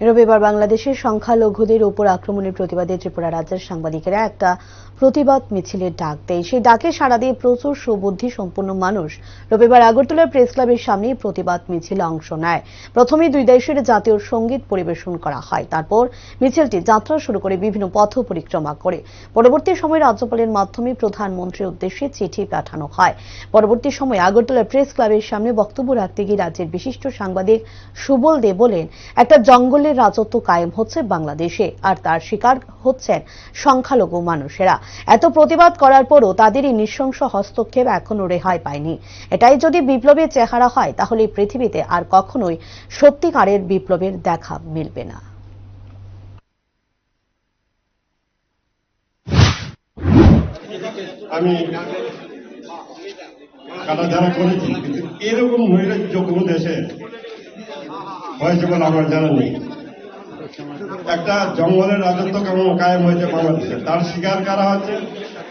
রবিবার বাংলাদেশের সংখ্যালঘুদের উপর আক্রমণের প্রতিবাদে ত্রিপুরা রাজ্যের সাংবাদিকেরা একটা প্রতিবাদ মিছিলের ডাক দেয়। সেই ডাকে সাড়া দিয়ে প্রচুর সুবুদ্ধি সম্পন্ন মানুষ রবিবার আগরতলার প্রেস ক্লাবের সামনে প্রতিবাদ মিছিলে অংশ নেয়। প্রথমে দুই দেশের জাতীয় সংগীত পরিবেশন করা হয়। তারপর মিছিলটি যাত্রা শুরু করে বিভিন্ন পথ পরিক্রমা করে। পরবর্তী সময়ে রাজ্যপালের মাধ্যমে প্রধানমন্ত্রীর উদ্দেশ্যে চিঠি পাঠানো হয়। পরবর্তী সময়ে আগরতলা প্রেস ক্লাবের সামনে বক্তব্য রাখতে গিয়ে রাজ্যের বিশিষ্ট সাংবাদিক সুবল দে বলেন, একটা জঙ্গলের রাজত্ব কায়েম হচ্ছে বাংলাদেশে, আর তার শিকার হচ্ছেন সংখ্যালঘু মানুষেরা। এত প্রতিবাদ করার পরও তাদের এই নৃশংস হস্তক্ষেপ এখনও রেহাই পায়নি। এটাই যদি বিপ্লবের চেহারা হয়, তাহলে পৃথিবীতে আর কখনোই সত্যিকারের বিপ্লবের দেখা মিলবে না। আমি কাটাধারা করেছি কিন্তু এরকম নৈরাজ্য কোনো দেশে হয়েছে বলে আমার জানা নেই। একটা জঙ্গলের রাজত্ব কেমন কায়েম হয়েছে বাংলাদেশে। তার শিকার কারা হচ্ছে?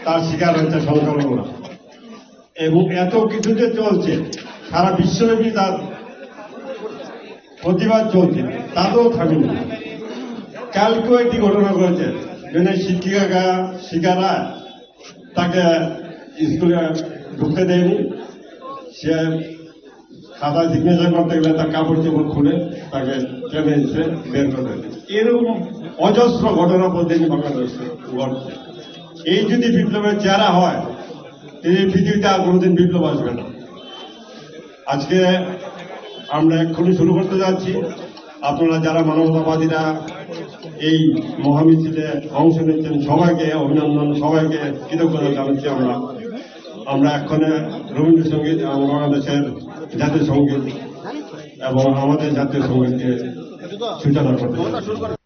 তার শিকার হচ্ছে সংখ্যালঘুরা। এবং এত কিছু যে চলছে, সারা বিশ্বব্যাপী তার প্রতিবাদ চলছে। তাতেও থামেনি কালকেও একটি ঘটনা ঘটেছে, যেখানে শিক্ষিকা শিকারা তাকে স্কুলে ঢুকতে দেয়নি। সে খাতা সিগনেচার করতে গেলে তার কাপড় চোপড় খুলে তাকে টেনে এসে বের করে এরকম অজস্র ঘটনা প্রতিদিন বাংলাদেশে ঘটছে এই যদি বিপ্লবের চেহারা হয় এই পৃথিবীতে আর কোনোদিন বিপ্লব আসবে না। আজকে আমরা এক্ষুনি শুরু করতে যাচ্ছি। আপনারা যারা মানবতাবাদীরা এই মহামিছিলে অংশ নিচ্ছেন সবাইকে অভিনন্দন সবাইকে কৃতজ্ঞতা জানাচ্ছি আমরা। আমরা এক্ষণে রবীন্দ্রসঙ্গীত এবং বাংলাদেশের জাতীয় সংগীত এবং আমাদের জাতীয় সঙ্গীতকে সূচনা করতে।